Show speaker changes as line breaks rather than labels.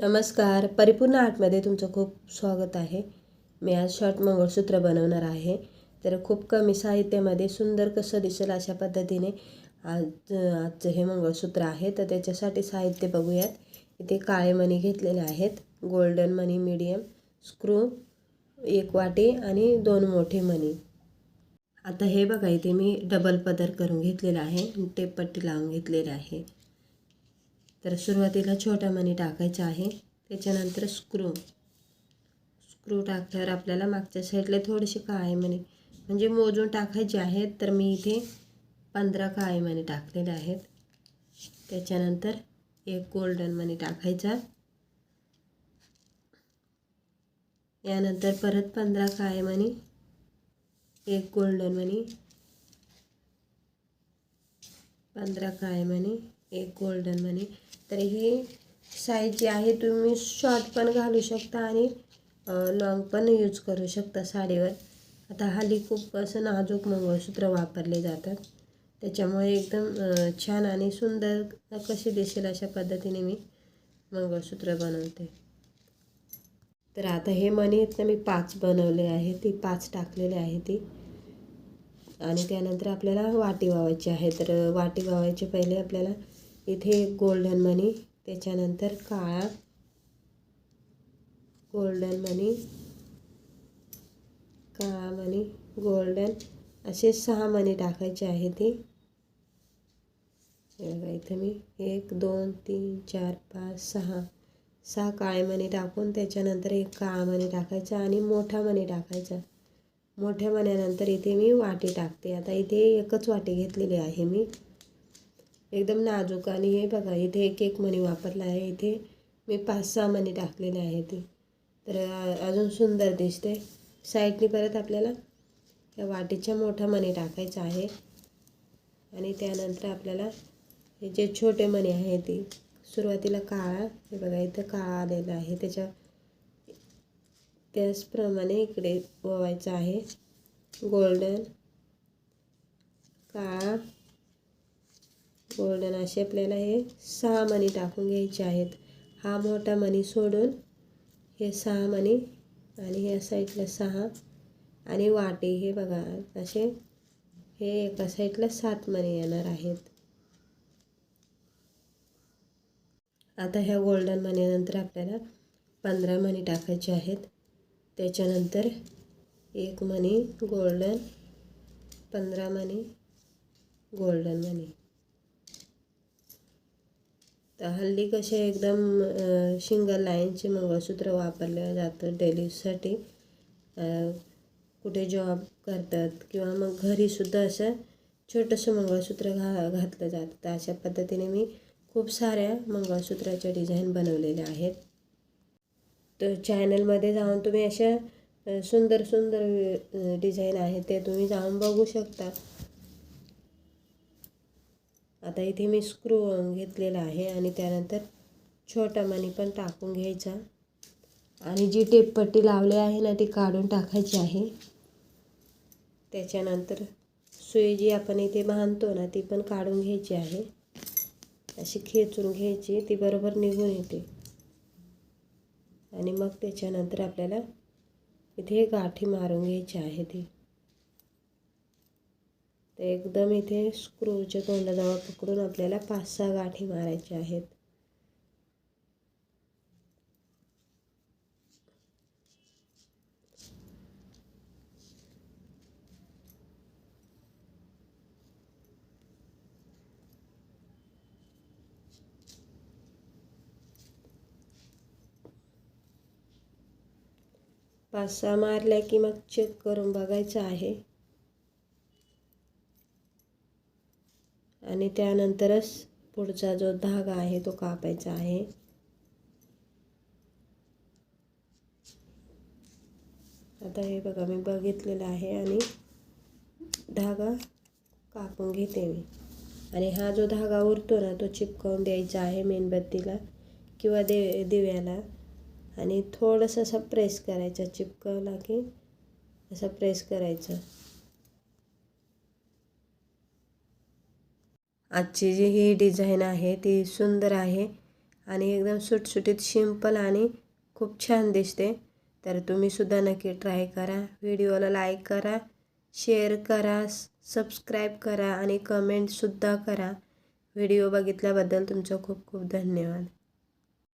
नमस्कार. परिपूर्ण आर्टमध्ये तुमचं खूप स्वागत आहे. मी आज शॉर्ट मंगळसूत्र बनवणार आहे. तर खूप कमी साहित्यामध्ये सुंदर कसं दिसेल अशा पद्धतीने आज आजचं हे मंगळसूत्र आहे. तर त्याच्यासाठी साहित्य बघूयात. इथे काळे मणी घेतलेले आहेत. गोल्डन मनी मीडियम स्क्रू एक वाटी आणि दोन मोठे मणी. आता हे बघा इथे मी डबल पदर करून घेतलेला आहे. टेपपट्टी लावून घेतलेलं आहे. तर सुरुवातीला छोट्या मणी टाकायचा आहे. त्याच्यानंतर स्क्रू स्क्रू टाकल्यावर आपल्याला मागच्या साईडला थोडेसे काळे मणी म्हणजे मोजून टाकायचे आहेत तर मी इथे पंधरा काळे मणी टाकलेले आहेत. त्याच्यानंतर एक गोल्डन मनी टाकायचा. यानंतर परत पंधरा काळे मनी एक गोल्डन मनी पंधरा काळे मनी एक गोल्डन मनी तर ही साईज जी आहे तुम्ही शॉर्ट पण घालू शकता आणि लॉंग पण यूज करू शकता साडीवर. आता हल्ली खूप असं नाजूक मंगळसूत्र वापरले जातात. त्याच्यामुळे एकदम छान आणि सुंदर कशी दिसेल अशा पद्धतीने मी मंगळसूत्र बनवते. तर आता हे मणी इथनं मी पाच बनवले आहे ती पाच टाकलेले आहे ती. आणि त्यानंतर आपल्याला वाटी वावायची आहे. तर वाटी वावायचे पहिले आपल्याला इथे गोल्डन मनी त्याच्यानंतर काळा गोल्डन मनी काळा मनी गोल्डन असे सहा मनी टाकायचे आहे ते. बघा इथं मी एक दोन तीन चार पाच सहा सहा काळे मणी टाकून त्याच्यानंतर एक काळा मणी टाकायचा आणि मोठा मणी टाकायचा. मोठ्या मण्यानंतर इथे मी वाटी टाकते. आता इथे एकच वाटी घेतलेली आहे मी. एकदम नाजूक आणि हे बघा इथे एक एक मणी वापरला आहे. इथे मी पाच सहा मणी टाकलेले आहे ते. तर अजून सुंदर दिसते. साईडने परत आपल्याला या वाटीच्या मोठा मणी टाकायचा आहे. आणि त्यानंतर आपल्याला हे जे छोटे मणी आहे ते सुरुवातीला काळा हे बघा इथं काळा आलेला आहे. त्याच्या त्याचप्रमाणे इकडे ओवायचं आहे. गोल्डन काळा गोल्डन असे आपल्याला हे सहा मणी टाकून घ्यायचे आहेत. हा मोठा मणी सोडून हे सहा मणी आणि ह्या साईडला सहा आणि वाटे. हे बघा असे हे एका साईडला सात मणी येणार आहेत. आता ह्या गोल्डन मनीनंतर आपल्याला पंधरा मणी टाकायचे आहेत. त्याच्यानंतर एक मणी गोल्डन पंधरा मणी गोल्डन मनी तर हल्ली कसे एकदम सिंगल लाईनचे मंगळसूत्र वापरले जातं डेलीसाठी कुठे जॉब करतात किंवा मग घरीसुद्धा असं छोटंसं मंगळसूत्र घा घातलं जातं. तर अशा पद्धतीने मी खूप साऱ्या मंगळसूत्राच्या डिझाईन बनवलेल्या आहेत. तर चॅनलमध्ये जाऊन तुम्ही अशा सुंदर सुंदर डिझाईन आहेत ते तुम्ही जाऊन बघू शकता. आता इथे मी स्क्रू घेतलेला आहे आणि त्यानंतर छोटा मणी पण टाकून घ्यायचा. आणि जी टेपपट्टी लावली आहे ना ती काढून टाकायची आहे. त्याच्यानंतर सुई जी आपण इथे बांधतो ना ती पण काढून घ्यायची आहे. अशी खेचून घ्यायची ती बरोबर निघून येते. आणि मग त्याच्यानंतर आपल्याला इथे गाठी मारून घ्यायची आहे ती. तर एकदम इथे स्क्रूच्या तोंडाजवळ पकडून आपल्याला पाच सहा गाठी मारायच्या आहेत. पाच सहा मारल्या की मग चेक करून बघायचं आहे. आणि त्यानंतरच पुढचा जो धागा आहे तो कापायचा आहे. आता हे बघा मी बघितलेलं आहे आणि धागा कापून घेते मी. आणि हा जो धागा उरतो ना तो चिपकावून द्यायचा आहे मेणबत्तीला किंवा दे दिव्याला. आणि थोडंसं असं प्रेस करायचा चिपकवला की असं प्रेस करायचं. आजची जी ही डिझाईन आहे ती सुंदर आहे आणि एकदम सुटसुटीत सिंपल आणि खूप छान दिसते. तर तुम्हीसुद्धा नक्की ट्राय करा. व्हिडिओला लाईक करा शेअर करा सबस्क्राईब करा आणि कमेंटसुद्धा करा. व्हिडिओ बघितल्याबद्दल तुमचं खूप खूप धन्यवाद.